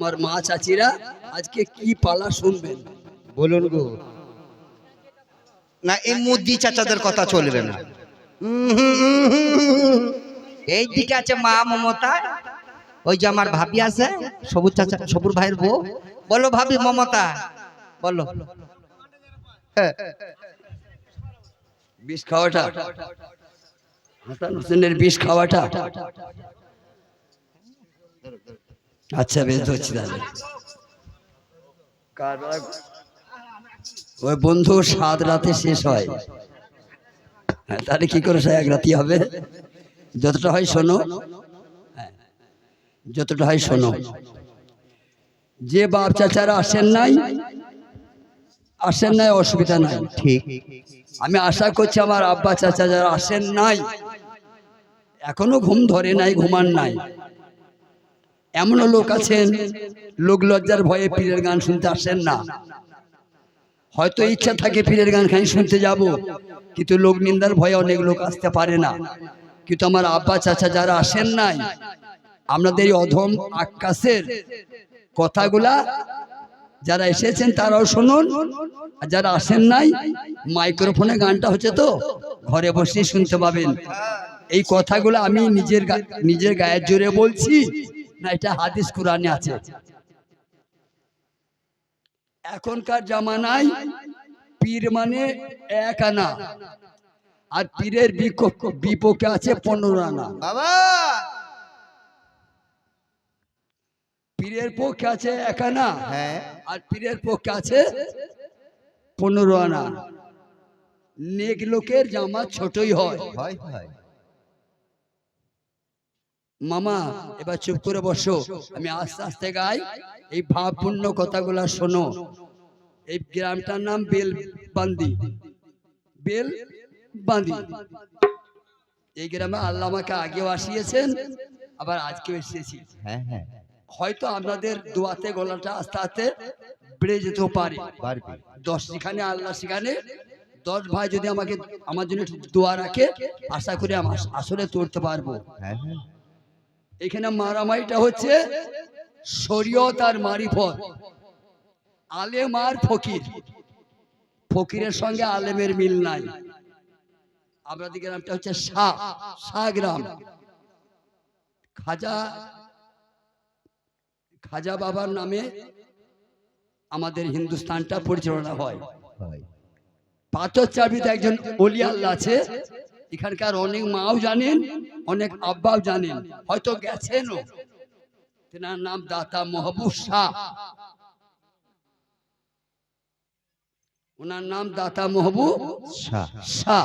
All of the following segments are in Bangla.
আমার মা চাচিরা আজকে কি পালা শুনবেন? বলুন গো। না এই মুদি চাচাদের কথা চলবে না। এই দিকে আছে মা মমতা ওই যে আমার ভাবি আছে সবুজ চাচা সবুর ভাইয়ের বউ। বলো ভাবি মমতা বলো। হ্যাঁ, বিষ খাওয়াটা। হাসান হোসেনের বিষ খাওয়াটা। আচ্ছা বেশ ধরছি তাহলে। ওই বন্ধু সাত রাতে শেষ হয়। হ্যাঁ, তাহলে কি করে সে এক রাতি হবে? যতটা হয় শোনো। হ্যাঁ, যতটা হয় শোনো। যে বাপ চাচারা আসেন নাই আসেন নাই অসুবিধা নাই। ঠিক। আমি আশা করছি আমার আব্বা চাচা যারা আসেন নাই এখনও ঘুম ধরে নাই ঘুমান নাই। এমনও লোক আছেন লোক লজ্জার ভয়ে পীরের গান শুনতে আসেন না। হয়তো ইচ্ছা থাকে পীরের গান খানি শুনতে যাব কিন্তু লোক নিন্দার ভয়ে অনেক লোক আসতে পারে না। কিন্তু আমার আব্বা চাচা যারা আসেন নাই আপনাদের এই অধম আকাশের কথাগুলা যারা এসেছেন তারাও শুনুন আর যারা আসেন নাই মাইক্রোফোনে গানটা হচ্ছে তো ঘরে বসেই শুনতে পাবেন। এই কথাগুলো আমি নিজের নিজের গায়ের জোরে বলছি। না এটা হাদিস কোরআনে আছে। এখনকার জামানায় পীর মানে এক আনা আর পীরের বিপক্ষে আছে পনেরো আনা। বাবা! পীরের পক্ষে আছে এক আনা হ্যাঁ। আর পীরের পক্ষে আছে পনেরো আনা। নেক লোকের জামা ছোটই হয়। হয় হয়। মামা এবার চুপ করে বসো। আমি আস্তে আস্তে গাই। এই ভাবপূর্ণ কথাগুলা শোনো। এই গ্রামটার নাম বেল বান্দি বেল বান্দি এই গ্রামে আল্লাহ আমাকে আগেও আসিয়েছেন আবার আজকেও এসেছি। হ্যাঁ হ্যাঁ। হয়তো আপনাদের দোয়াতে গলাটা আস্তে আস্তে বেড়ে যেতেও পারে। দশ সেখানে আল্লাহ সেখানে দশ ভাই যদি আমাকে আমার জন্য দোয়া রাখে আশা করি আমার আসলে তুলতে পারব। হ্যাঁ হ্যাঁ। এখানে মারামারিটা হচ্ছে শরীয়ত আর মারিফত। আলেম আর ফকির। ফকিরের সঙ্গে আলেমের মিল নাই। আপনাদের গ্রামটা হচ্ছে শাহ শাহ গ্রাম। খাজা খাজা বাবার নামে আমাদের হিন্দুস্তানটা পরিচালনা হয়। পাথর চাবিতে একজন অলি আল্লাহ আছে। এখানকার অনেক মাও জানেন অনেক আব্বাও জানেন। হয়তো গেছেনও। তেনার নাম দাতা মহবুব শাহ। ওনার নাম দাতা মহবুব শাহ।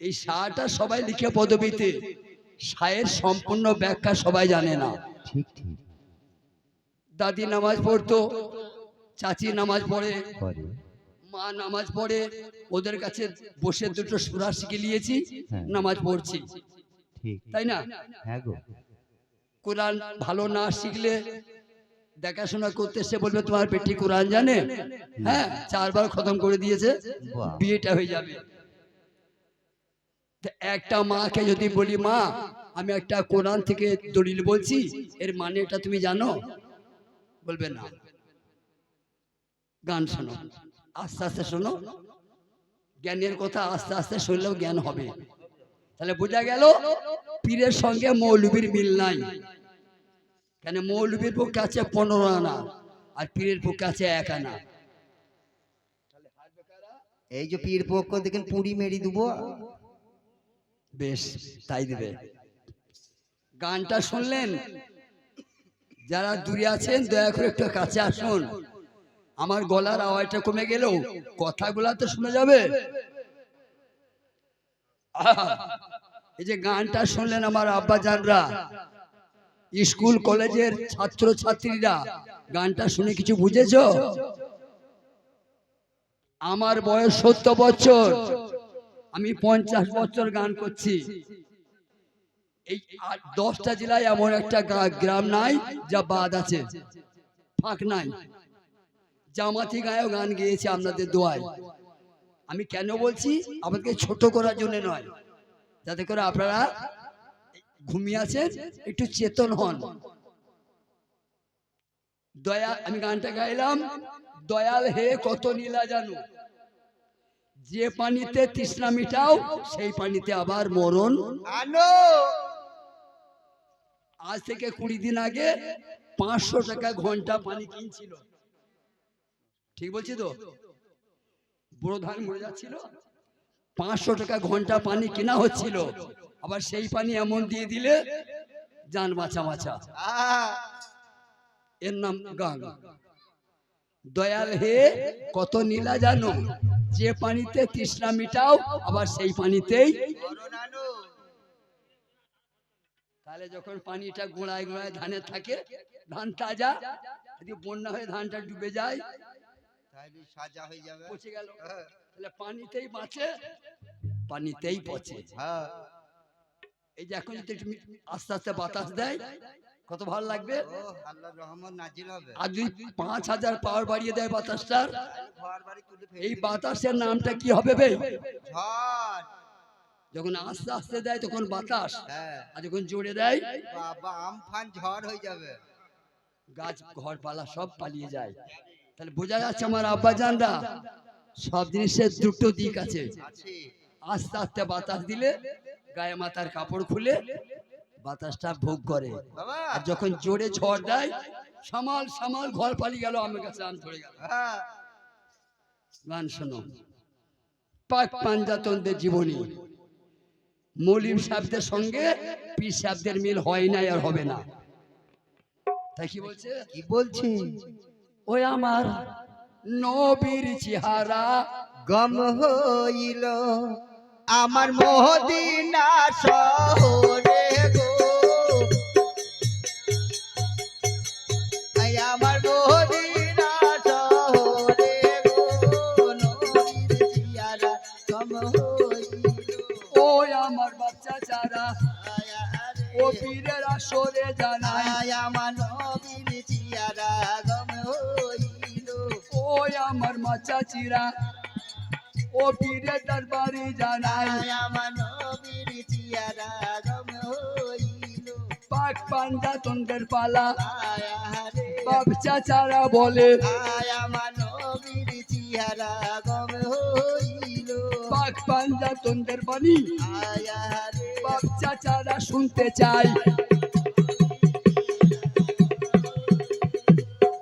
এই শাহটা সবাই লিখে পদবীতে। শাহের সম্পূর্ণ ব্যাখ্যা সবাই জানে না। ঠিক ঠিক। দাদি নামাজ পড়তো চাচি নামাজ পড়ে। মা নামাজ পড়ে ওদের কাছে বসে দুটো সুরা শিখে নিয়েছি হ্যাঁ। নামাজ পড়ছি। তাই না? হ্যাঁ কোরআন ভালো না শিখলে দেখাশোনা করতে এসে বলবে তোমার পেটি কোরআন জানে? হ্যাঁ চারবার খতম করে দিয়েছে বিয়েটা হয়ে যাবে। তা একটা মাকে যদি বলি মা আমি একটা কোরআন থেকে দলিল বলছি এর মানেটা তুমি জানো? বলবে না। গান শোনো। আস্তে আস্তে শোনো। জ্ঞানের কথা আস্তে আস্তে শুনলেও জ্ঞান হবে। তাহলে বোঝা গেল পীরের সঙ্গে মৌলবীর মিল নাই। কেন? মৌলবীর পক্ষে আছে পনেরো আনা আর পীরের পক্ষে আছে এক আনা। এই যে পীর পক্ষ দেখেন পুরি মেরি দেবো। বেশ তাই দেবে। গানটা শুনলেন? যারা দূরে আছেন দয়া করে একটু কাছে আসুন। আমার গলার আওয়াজটা কমে গেলেও কথাগুলা তো শোনা যাবে? এই যে গানটা শুনলেন আমার আব্বা জানরা স্কুল, কলেজের ছাত্র ছাত্রীরা গানটা শুনে কিছু বুঝেছ? আমার বয়স সত্তর বছর। আমি পঞ্চাশ বছর গান করছি। এই দশটা জেলায় এমন একটা গ্রাম নাই যা বাদ আছে। ফাঁক নাই। জামাতি গায়েও গান গেয়েছে আপনাদের দোয়ায়। আমি কেন বলছি? আমাদেরকে ছোট করার জন্য নয়। যাতে করে আপনারা ঘুমিয়ে আছেন একটু চেতন হন। দয়া আমি গানটা গাইলাম। দয়াল হে কত নীলা জানো। যে পানিতে তৃষ্ণা মিটাও সেই পানিতে আবার মরণ। আনো। আজ থেকে কুড়ি দিন আগে পাঁচশো টাকা ঘণ্টা পানি কিনছিল। ঠিক বলছি তো? বুড়ো ধান মরে যাচ্ছিল পাঁচশো টাকা ঘণ্টা পানি কেনা হচ্ছিল আবার সেই পানি এমন দিয়ে দিলে যান বাঁচা বাঁচা এর নাম গান দয়াল হে কত নীলা জানো যে পানিতে তৃষ্ণা মিটাও আবার সেই পানিতেই তাহলে যখন পানিটা গোড়ায় গোড়ায় ধানের থাকে ধান তাজা যদি বন্যা হয়ে ধানটা ডুবে যায় তাহলে সাজা হয়ে যাবে। পচে গেল। হ্যাঁ, তাহলে পানিতেই বাঁচে পানিতেই পচে। হ্যাঁ। এই যে এখন যদি একটু আস্তে আস্তে বাতাস দেয় কত ভালো লাগবে? আর যদি পাঁচ হাজার পাওয়ার বাড়িয়ে দেয় বাতাসটার এই বাতাসের নামটা কি হবে বে? যখন আস্তে আস্তে দেয় তখন বাতাস। হ্যাঁ। আর যখন জোরে দেয় বাবা আমফান ঝড় হয়ে যাবে। গাছ ঘর পালা সব পালিয়ে যায়। তাহলে বোঝা যাচ্ছে আমার আব্বাজানরা সব জিনিসের দুটো দিক আছে। আস্তে আস্তে বাতাস দিলে গায়ে মাথার কাপড় খুলে বাতাসটা ভোগ করে। আর যখন জোরে ঝড় দেয় সামাল সামাল ঘর পালিয়ে গেল আমার কাছে আম ধরে গেল। গান শোনো। পাক পাঞ্জাতনদের জীবনী। মলিম সাহেবদের সঙ্গে পীর সাহেবদের মিল হয় নাই আর হবে না। তাই কি বলছে? কি বলছি? ওই আমার নবীর চেহারা গম হইল। আমার মহদিনা শহরে গো। আমার মহদিনা শহরে গো। নবীর জিয়ারা গম হইল। ওই আমার বাচ্চা চারা ও পীরের আসরে জানাই আয় আমার নবীর আমার মাচা চিরা। ও পীরের দরবারে জানাই। আয় আমার নবীর জিয়ারা গম হইল। পাক পাঞ্জাতনদের পালা। আয় আরে বাচ্চা চারা বলে আয় আমার নবীর চেহারা গম হইল। পাক পাঞ্জাতনদের বাণী। আয় আরে বাচ্চা চারা শুনতে চাই।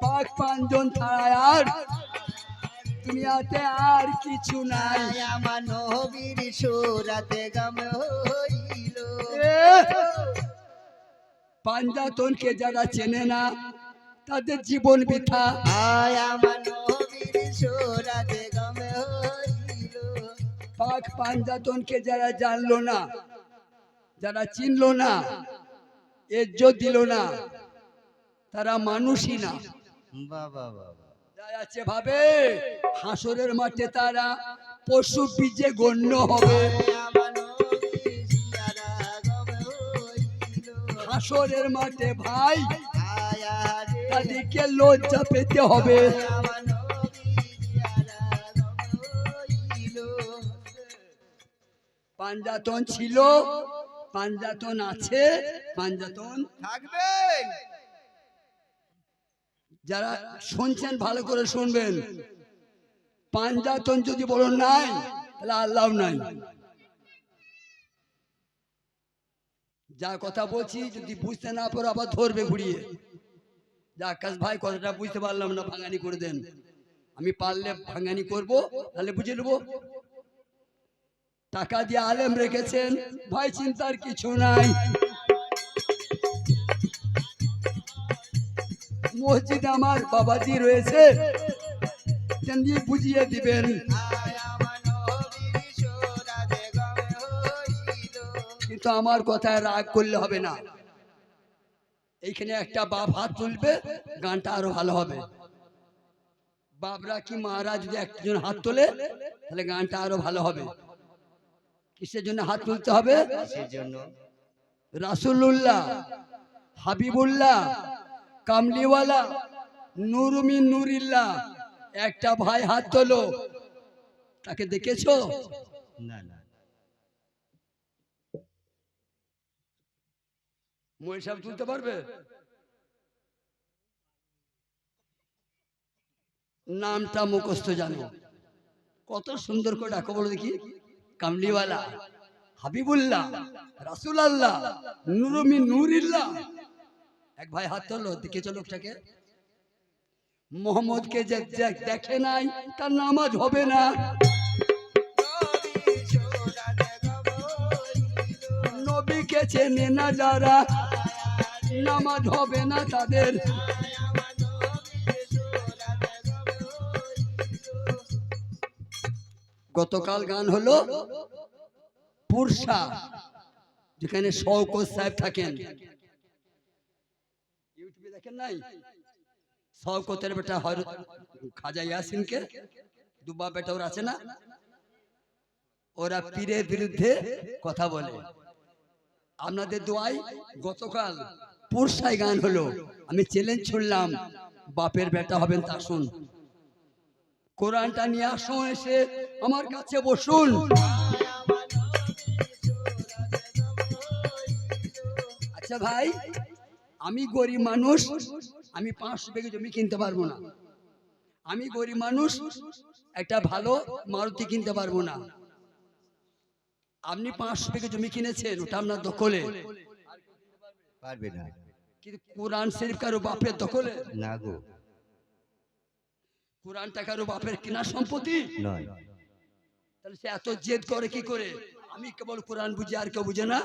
পাক পাঞ্জন ছাড়া আর দুনিয়াতে আর কিছু নাই। আমার নবীর সুরাতে গম হইল। পাঞ্জাতনকে যারা চেনে না তাদের জীবন বৃথা। আয় আমার নবীর সুরাতে গম হইল। পাক পাঞ্জাতনকে যারা জানলো না যারা চিনলো না এজ্জত দিল না তারা মানুষই না। বাবা বাবা। আছে ভাবে। হাসরের মাঠে তারা পশু বীজে গণ্য হবে। হাসরের মাঠে ভাই, তাদেরকে লজ্জা পেতে হবে। পাঞ্জাতন ছিল, পাঞ্জাতন আছে, পাঞ্জাতন থাকবেন। যারা শুনছেন, ভালো করে শুনবেন। পাঞ্জাতন যদি বলো নাই, তাহলে আল্লাহ নাই। যা কথা বলছি, যদি বুঝতে না পারো, আবার ধরবে ঘুরিয়ে। যা আকাশ ভাই, কথাটা বুঝতে পারলাম না, ভাঙানি করে দেন। আমি পারলে ভাঙানি করব, তাহলে বুঝে নেব। টাকা দিয়ে আলেম রেখেছেন, ভাই, চিন্তার কিছু নাই। মসজিদে আমার বাবাজি রয়েছে। বুঝিয়ে দিবেন। কিন্তু আমার কথায় রাগ করলে হবে না। এইখানে একটা বাপ হাত তুলবে গানটা আরও ভালো হবে। বাবরা কি মারা যদি একজন হাত তোলে তাহলে গানটা আরও ভালো হবে। কিসের জন্য হাত তুলতে হবে? সেজন্য। রাসুল্লাহ হাবিবুল্লাহ কামলিওয়ালা নুরুমিন নুরিল্লাহ একটা ভাই হাত তোলো। তাকে দেখেছ? না না। সাহেব তুলতে পারবে? নামটা মুখস্থ জানো। কত সুন্দর করে ডাকো বলো দেখি। কামলিওয়ালা হাবিবুল্লাহ রাসুল আল্লাহ নুরমি নুরিল্লাহ এক ভাই হাত ধরলো দেখেছ লোকটাকে। মোহাম্মদকে যে দেখে নাই, তার নামাজ হবে না। নবীকে চেনে না যারা, নামাজ হবে না তাদের। গতকাল গান হলো পুরসা, যেখানে শওকত সাহেব থাকেন। শওকতের বেটা হর খাজা ইয়াসিনকে? দুবা বেটা ওর আছে না? ওরা পীরের বিরুদ্ধে কথা বলে। আপনাদের দোয়াই গতকাল পুরসায় গান হলো। আমি চ্যালেঞ্জ ছুড়লাম বাপের বেটা হবেন তা শুন। কোরআনটা নিয়ে আসুন এসে আমার কাছে বসুন। আচ্ছা ভাই আমি গরিব মানুষ আমি পাঁচশো বিঘে জমি কিনতে পারব না। আমি গরিব মানুষ একটা ভালো মারুতি কিনতে পারব না। আপনি পাঁচশো বিঘে জমি কিনেছেন ওটা আপনার দখলে। পারবে না। কিন্তু কোরআন শরীফ কারও বাপের দখলে? না গো। কোরআনটা কারও বাপের কেনা সম্পত্তি? নয়। তাহলে সে এত জেদ করে কি করে? আমি কেবল কোরআন বুঝি আর কেউ বুঝে না?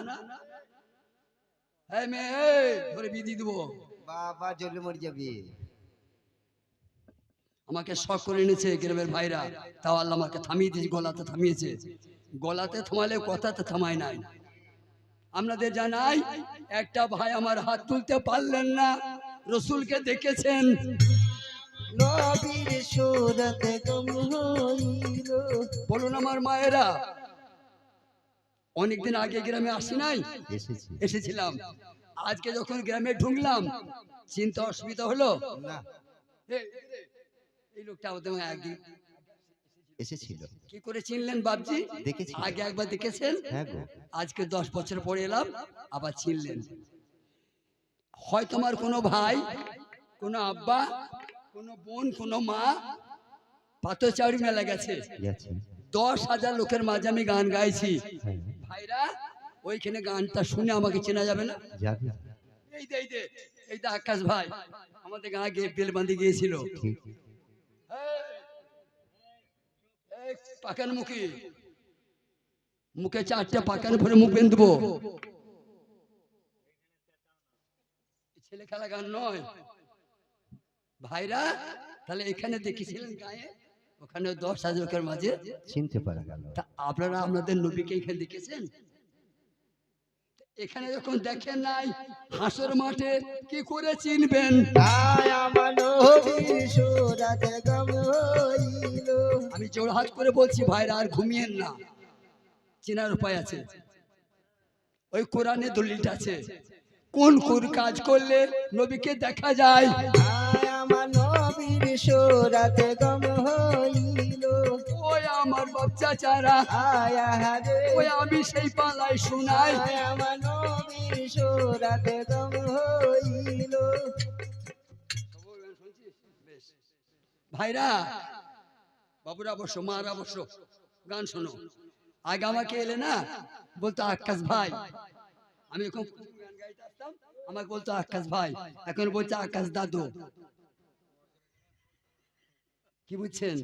হ্যাঁ মেয়ে এই, ধরে বিধি দেবো। বাবা জলে মরে যাবে। আমাকে শখ করে এনেছে গ্রামের ভাইরা। তাও আল্লাহ আমাকে থামিয়ে দিয়েছে গলাতে থামিয়েছে। গলাতে থামালে কথাতে থামায় নাই। আপনাদের জানাই একটা ভাই আমার হাত তুলতে পারলেন না। রসুলকে দেখেছেন। বলুন আমার মায়েরা অনেকদিন আগে গ্রামে আসি নাই। এসেছিলাম। আজকে যখন গ্রামে ঢুকলাম চিন্তা অসুবিধা হলো? এই, লোকটা আমাদের একদিন এসেছিল। কি করে চিনলেন বাবজি দেখেছি। আগে একবার দেখেছেন? হ্যাঁ আজকে দশ বছর পরে এলাম আবার চিনলেন। হয়তো আমার কোনো ভাই কোনো আব্বা কোনো বোন কোনো মা পাথর চাউরি মেলা গেছে। গেছে। দশ হাজার লোকের মাঝে আমি গান গাইছি। হ্যাঁ। ভাইরা ওইখানে গানটা শুনে আমাকে চেনা যাবে না? এই দে এই দে এই দে আকাশ ভাই আমাদের গাঁ গিয়ে বেল বাঁধে গিয়েছিল পাকান মুখী। মুখে চারটে পাকান ভরে মুখ বেঁধবো। ছেলে খেলা গান নয়। ভাইরা তাহলে এখানে দেখেছিলেন গায়ে? ওখানে দশ হাজার লোকের মাঝে চিনতে পারা গেল। তা আপনারা আপনাদের নবীকে এখানে দেখেছেন? এখানে যখন দেখেন নাই হাসর মাঠে কি করে চিনবেন? আমি জোড়হাত করে বলছি ভাইরা আর ঘুমিয়েন না। চেনার উপায় আছে। ওই কোরআনে দলিলটা আছে। কোন কোন কাজ করলে নবীকে দেখা যায়? আমার নবীর সুরত গম হইল। ওই আমার বাচ্চা চারা। আয় হারে ওই আমি সেই পালাই শোনাই। আমার নবীর সুরত গম হইল। ভাইরা বাবুরা বসো মারা বসো। গান শোনো। আগে আমাকে এলে না বলতো আকাশ ভাই। আমি এখন আমাকে বলতো আকাশ ভাই। এখন বলছে আকাশ দাদু। কি বুঝছেন?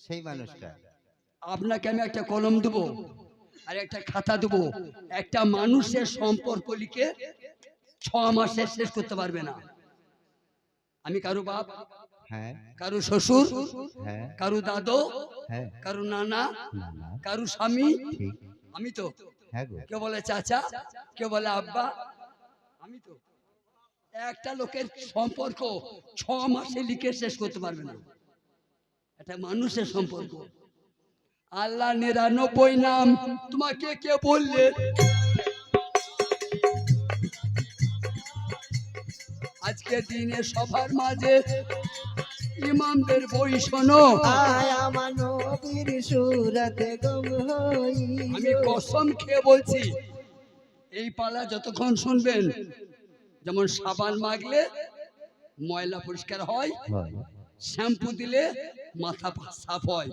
সেই মানুষটা। আপনাকে আমি একটা কলম দেবো আর একটা খাতা দেবো। একটা মানুষের সম্পর্ক লিখে ছ মাসে শেষ করতে পারবে না। আমি কারও বাপ হ্যাঁ। কারও শ্বশুর হ্যাঁ। কারও দাদু হ্যাঁ। কারও নানা কারও স্বামী। আমি তো। কেউ বলে চাচা কেউ বলে আব্বা। আমি তো। একটা লোকের সম্পর্ক ছ মাসে লিখে শেষ করতে পারবে না। একটা মানুষের সম্পর্ক। আল্লাহ নিরানব্বই নাম তোমাকে কে বললে? আজকে দিনে সবার মাঝে ইমামদের বই শোনো। আয় আমার নবীর সুরত গম হইল আমি কসম খেয়ে বলছি এই পালা যতক্ষণ শুনবেন যেমন সাবান মাগলে ময়লা পরিষ্কার হয় হয়। শ্যাম্পু দিলে মাথা সাফ হয়।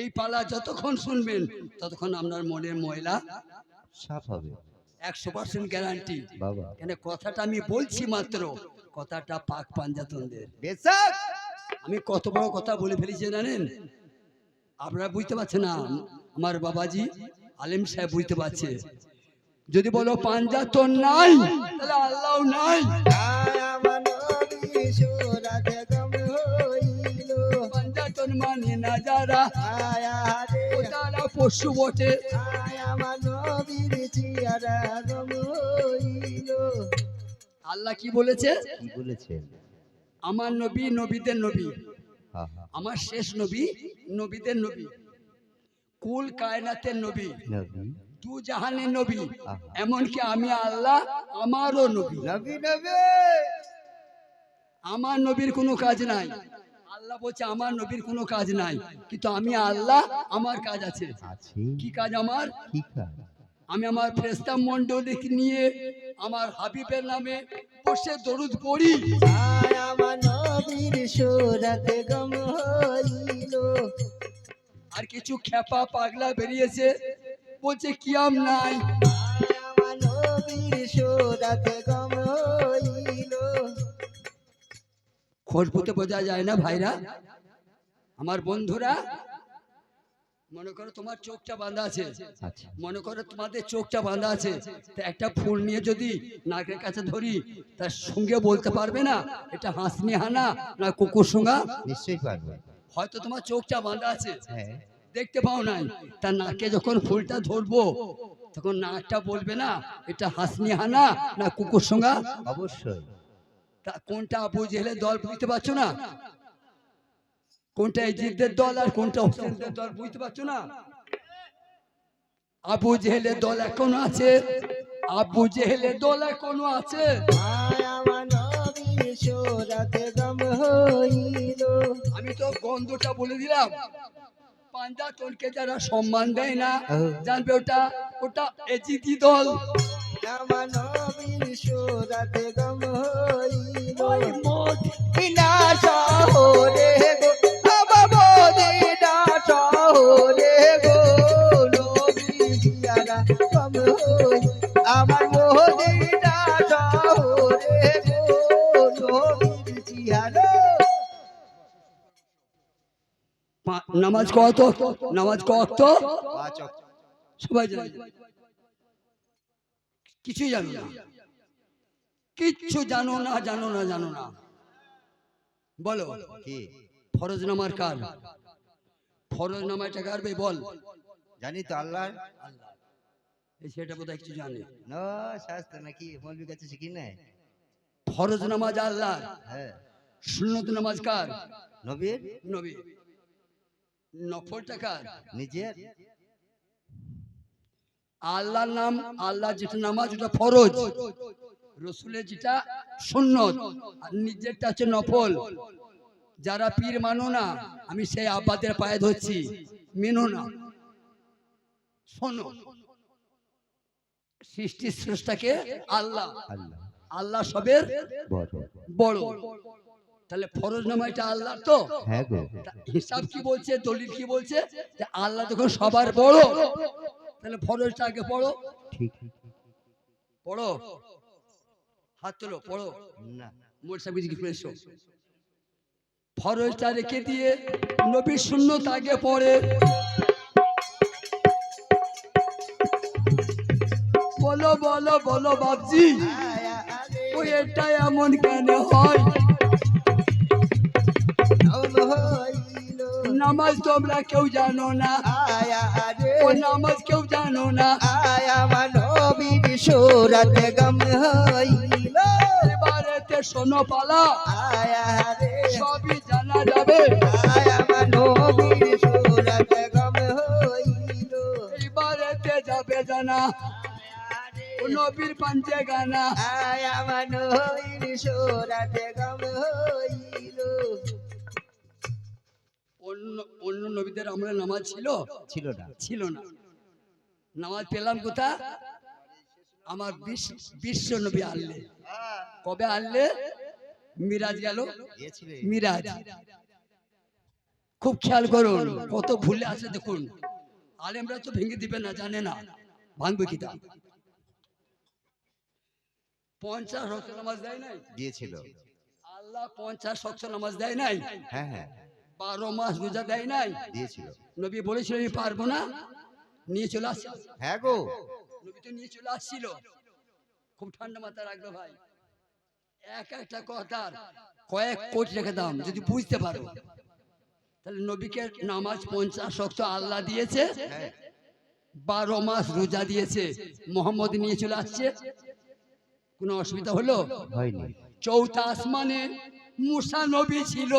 এই পালা যতক্ষণ শুনবেন ততক্ষণ আপনার মনের ময়লা সাফ হবে। একশো পার্সেন্ট গ্যারান্টি বাবা। কেন কথাটা আমি বলছি মাত্র কথাটা পাক পাঞ্জাতনদের আমি কত বড় কথা বলে ফেলেছি জানেন? আপনারা বুঝতে পারছেন না আমার বাবাজি আলেম সাহেব বুঝতে পারছে। যদি বলো পাঞ্জাতন নাই তাহলে আল্লাহ নাই। ও তারা পশু বটে। আল্লাহ কি বলেছে? কি আমার নবী নবীদের নবী। আমার শেষ নবী নবীদের নবী। কুল কায়নাতের নবী। নবী। দু জাহানের নবী। এমনকি আমি আল্লাহ আমারও নবী। নবী নবী। আমার নবীর কোনো কাজ নাই। আল্লাহ বলছে আমার নবীর কোনো কাজ নাই। কিন্তু আমি আল্লাহ আমার কাজ আছে। কি কাজ আমার? আমি আমার ফেরেশতা মণ্ডলীকে নিয়ে আমার হাবিবের নামে বসে দরুদ পড়ি। আমার নবীর সুরতে গম হইল। আর কিছু খেপা পাগলা বেরিয়েছে। বলছে কিয়াম নাই। আমার নবীর সুরতে গম হইল। খোঁজপুতে বোঝা যায় না ভাইরা। আমার বন্ধুরা মনে করো তোমার চোখটা বাঁধা আছে। আচ্ছা। মনে করো তোমাদের চোখটা বাঁধা আছে। তা একটা ফুল নিয়ে যদি নাকের কাছে ধরি তার সঙ্গে বলতে পারবে না এটা হাসনি হানা না কুকুর সঙ্গা নিশ্চয়ই পারবে। হয়তো তোমার চোখটা বাঁধা আছে। হ্যাঁ। দেখতে পাও নাই। তার নাকে যখন ফুলটা ধরবো তখন নাকটা বলবে না এটা হাসনি হানা না কুকুর সঙ্গা অবশ্যই। কোনটা আবু জেহেলের দল বুঝতে পারছ না? কোনটা ইজিদের দল আর কোনটা হোসেনদের দল বুঝতে পারছ না? আবু জেহেলের দল এখনও আছে। আবু জেহেলের দল এখনও আছে। আমি তো গন্ধটা বলে দিলাম। পাঞ্জা পাঞ্জাতনকে যারা সম্মান দেয় না জানবে ওটা ওটা এজিদি দল। আমার নবীর সুরতে গম হইল ওই মদ বিনা শহরে গো আমার মদিনা শহরে গো নবী জিয়ারা গম হই আমার মদিনা শহরে গো নবীর জিয়ারা। নামাজ কত? নামাজ কত? সবাই জানে। কিছুই জানো না। কিচ্ছু জানো না জানো না জানো না। বলো কি? ফরজ নামার কার? ফরজ নামাটা কারবে বল। জানি তো আল্লাহ এই সেটা বোধহয় কিছু জানে। ন শাস্ত্র নাকি মৌলবী কাছে শিখি নাই? ফরজ নামাজ আল্লাহ হ্যাঁ। সুন্নত নামাজ কার? নবীর? নবী নফলটা কার নিজের? আল্লাহর নাম আল্লাহ যেটা নামাজ ওটা ফরজ। রসুলের যেটা সুন্নত আর নিজেরটা হচ্ছে নফল। যারা পীর মানো না আমি সেই আব্বাদের পায়ে ধরছি। মেনো না। শোনো সৃষ্টি স্রষ্টাকে আল্লাহ আল্লাহ সবের বড়। তাহলে ফরজ নামাইটা আল্লাহ তো? হ্যাঁ তা হিসাব কি বলছে দলিল কি বলছে? যে আল্লাহ যখন সবার বড় তাহলে ফরজটা আগে পড়ো। ঠিক পড়ো। হাত তোলো পড়ো। না। মোট সাহেব কি করে এসো। ফরজটা রেখে দিয়ে নবীর শূন্যত আগে পড়ে। বলো বলো বলো বাবজি ও এটা এমন কেন হয়? হইল নামাজ তোমরা কেউ জানো না। ও নামাজ কেউ জানো না। আয়া মানবীর সুরত গম হইল। এবারেতে শোনো পালা। সবই জানা যাবে। আয়া মানবীর সুরত গম হইল। এইবারেতে যাবে জানা। নবীর পাঞ্চে গানা। আয়া মানবীর সুরত গম হইল। অন্য অন্য নবীদের আমরা নামাজ ছিল? ছিল না। ছিল না। নামাজ পেলাম কোথা? আমার বিশ্ব নবী আনলে। কবে আনলে? মিরাজ গেল? মিরাজ। খুব খেয়াল করুন কত ভুলে আছে দেখুন। আলেমরা তো ভেঙে দিবে না জানে না। ভাঙবে কি তা? পঞ্চাশ নামাজ দেয় নাই? দিয়েছিল আল্লাহ পঞ্চাশ শক্ত নামাজ দেয় নাই? হ্যাঁ হ্যাঁ। বারো মাস রোজা দেয় নাই? দিয়েছিল। নবী বলেছিল আমি পারব না। নিয়ে চলে আসছে। হ্যাঁ গো। নবী তো নিয়ে চলে আসছিল। খুব ঠান্ডা মাথা রাখবে ভাই। এক একটা কথার কয়েক কোটি টাকা দাম যদি বুঝতে পারো। তাহলে নবীকে নামাজ পঞ্চাশ শক্ত আল্লাহ দিয়েছে হ্যাঁ। বারো মাস রোজা দিয়েছে মোহাম্মদ নিয়ে চলে আসছে। কোনো অসুবিধা হলো? চৌথা আসমানে মুসা নবী ছিল।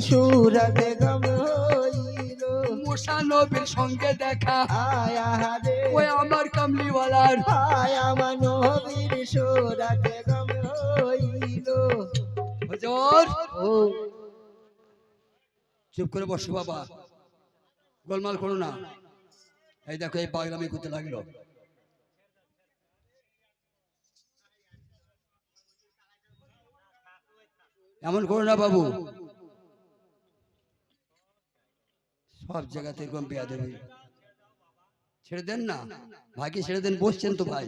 সুরতে গম হইল। মুসা নবীর সঙ্গে দেখা। আয়া রে ওই আমার কামলিওয়ালার। আয়া আমার নবীর সুরতে গম হইল। হুজুর। ও। চুপ করে বসো বাবা। গোলমাল করো না। এই দেখো এই পাগলামি করতে লাগল। এমন করো না বাবু। সব জায়গাতে এরকম বেয়া দেবে ছেড়ে দেন না। ভাইকে ছেড়ে দেন বসছেন তো ভাই।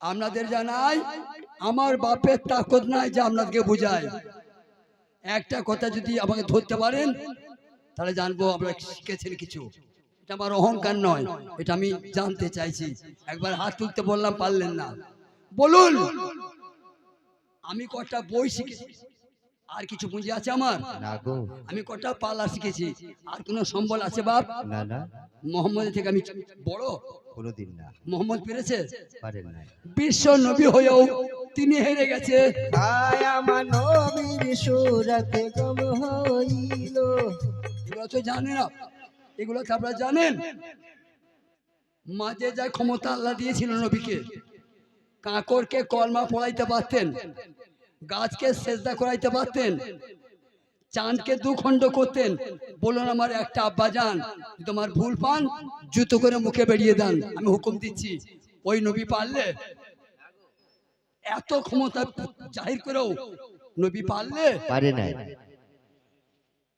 আপনাদের জানাই আমার বাপের তাকত নাই যে আপনাদেরকে বুঝায় একটা কথা যদি আমাকে ধরতে পারেন তাহলে জানব আপনারা শিখেছেন কিছু। এটা আমার অহংকার নয় এটা আমি জানতে চাইছি। একবার হাত তুলতে বললাম পারলেন না। বলুন আমি কটা বই শিখেছি। আর কিছু পুঁজি আছে আমার? না গো। আমি কটা পালা শিখেছি। আর কোনো সম্বল আছে বাপ? না না। মোহাম্মদ থেকে আমি বড়? কোনোদিন না। মোহাম্মদ পেরেছে? পারেন না বিশ্ব নবী হয়েও তিনি হেরে গেছে। আয়া আমার নবীর সুরতে গম হইল। এগুলো তো জানেন না। এগুলো তো আপনারা জানেন। মাঝে যা ক্ষমতা আল্লাহ দিয়েছিল নবীকে। কাঁকরকে কলমা পড়াইতে পারতেন। গাছকে সেজদা করাইতে পারতেন। চাঁদকে দু খণ্ড করতেন। বলুন আমার একটা আব্বা যান তোমার ভুল পান জুতো করে মুখে বেরিয়ে দেন আমি হুকুম দিচ্ছি। ওই নবী পারলে এত ক্ষমতা জাহির করেও নবী পারলে পারে নাই।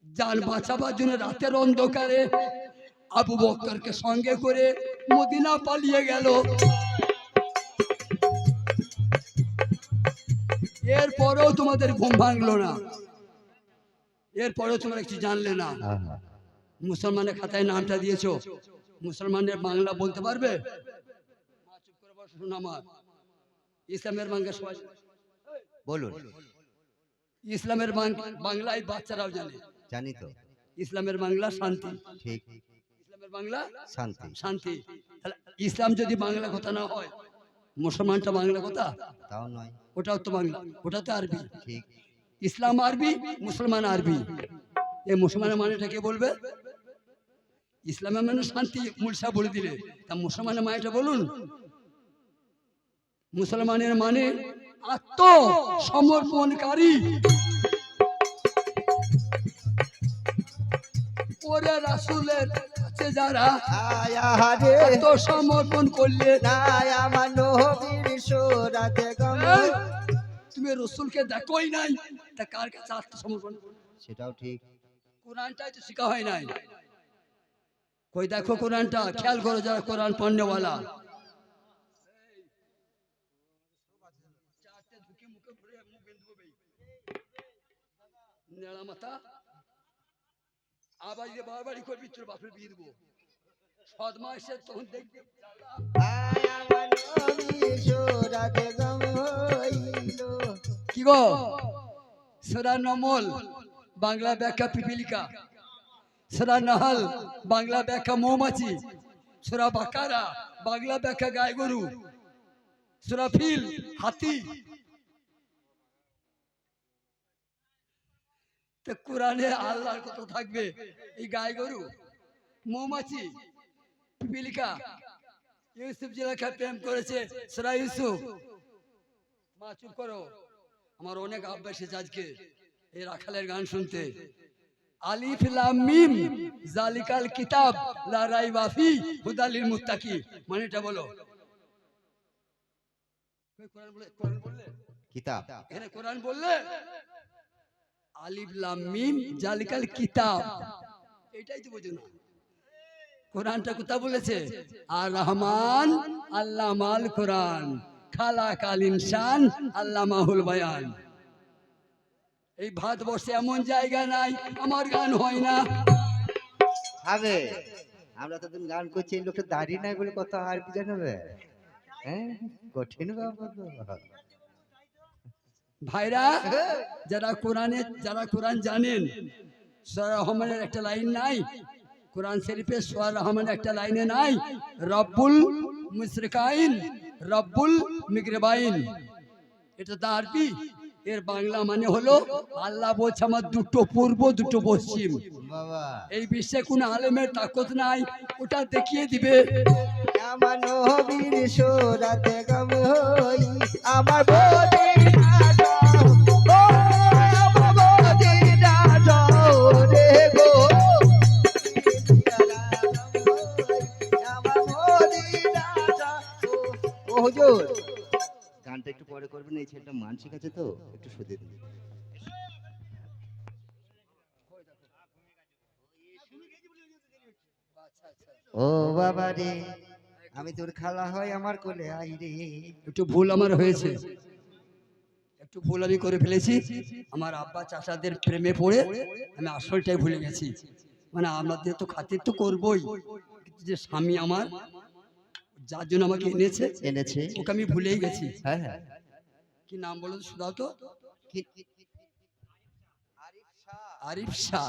যান বাঁচাবার জন্য রাতের অন্ধকারে আবু বক্করকে সঙ্গে করে মদিনা পালিয়ে গেল। এরপরেও তোমাদের ঘুম ভাঙলো না। এরপরেও তোমরা কিছু জানলে না। মুসলমানের খাতায় নামটা দিয়েছ। মুসলমানের বাংলা বলতে পারবে? আমার ইসলামের বাংলা সবাই বলুন। ইসলামের বাংলায় বাচ্চারাও জানে। জানি তো। ইসলামের বাংলা শান্তি। ঠিক। ইসলামের বাংলা শান্তি। শান্তি। তাহলে ইসলাম যদি বাংলা কথা না হয় মুসলমানটা বাংলা কথা? তাও নয়। ওটাও তো বাংলা। ওটা তো আরবি। ঠিক। ইসলাম আরবি মুসলমান আরবি। এই মুসলমানের মানেটা কে বলবে? ইসলামের মানে শান্তি মুলসা বলে দিলে। তা মুসলমানের মানেটা বলুন। মুসলমানের মানে আত্ম সমর্পণকারী ওরে রাসুলের কাছে যারা আয়া রে আত্মসমর্পণ করলে। তুমি রসুলকে দেখোই নাই তা কার কাছে আত্মসমর্পণ? সেটাও ঠিক। কোরআনটাই তো শেখা হয় নাই। কই দেখো কোরআনটা খেয়াল করো যারা কোরআন পণ্যওয়ালা। নেড়া মাথা আবার যে বারবারই করবি তোর বাপের বিয়ে দেবো। সদমা এসে তখন দেখবি কি গো? সোরা নমল বাংলা ব্যাখ্যা পিপিলিকা। সোরা নাহাল বাংলা ব্যাখ্যা মৌমাছি। সোরা বাকারা বাংলা ব্যাখ্যা গায় গরু সোরা ফিল হাতি। তো কোরআনে আল্লাহর কত থাকবে? এই গায় গরু মৌমাছি পিপিলিকা ইউসুফ জিলাকা প্রেম করেছে সোরা ইউসুফ। মা চুপ করো। আমার অনেক অভ্যাস আছে আজকে এই রাখালের গান শুনতে। আলিফ লাম মিম জালিকাল কিতাব লা রাইবা ফি হুদালিল মুত্তাকি। মানেটা বলো। কোরআন বলে কোরআন বললে কিতাব। এখানে কোরআন বললে? আলিফ লাম মিম, জালিকাল কিতাব। এটাই তো বোঝো না। কোরআনটা কোথা বলেছে? আর রহমান আল্লাহ মাল কোরআন। খালা কাল ইনসান আল্লাহ মাহুল বায়ান। এই ভারতবর্ষে এমন জায়গা নাই, আমার গান হয় না। হবে আমরা তো তুমি গান করছি, এই লোকটা দাঁড়িয়ে নাই বলে কত আর কি জানাবে হ্যাঁ? কঠিন ব্যাপার। ভাইরা যারা কোরআনে যারা কোরআন জানেন সোয়া রহমানের একটা লাইন নাই কোরআন শরীফে সোয়া রহমানের একটা লাইনে নাই রব্বুল মুশরিকাইন রব্বুল মিগরেবাইন। এটা তো আরবি এর বাংলা মানে হলো আল্লাহ বলছে আমার দুটো পূর্ব দুটো পশ্চিম। এই বিশ্বে কোনো আলেমের তাকত নাই ওটা দেখিয়ে দিবে। আমার নবীর সুরাতে গম হই আমার একটু শুধু দিন। ও বাবা রে আমি তোর খালা হয় আমার কোলে আই রে। একটু ভুল আমার হয়েছে। একটু ভুল আমি করে ফেলেছি। আমার আব্বা চাষাদের প্রেমে পড়ে আমি আসলটাই ভুলে গেছি। মানে আমাদের তো খাতির তো করবই। যে স্বামী আমার যার জন্য আমাকে এনেছে এনেছে। ওকে আমি ভুলেই গেছি। হ্যাঁ হ্যাঁ। কি নাম বলুন তো? শোনাও তো আরিফ শাহ।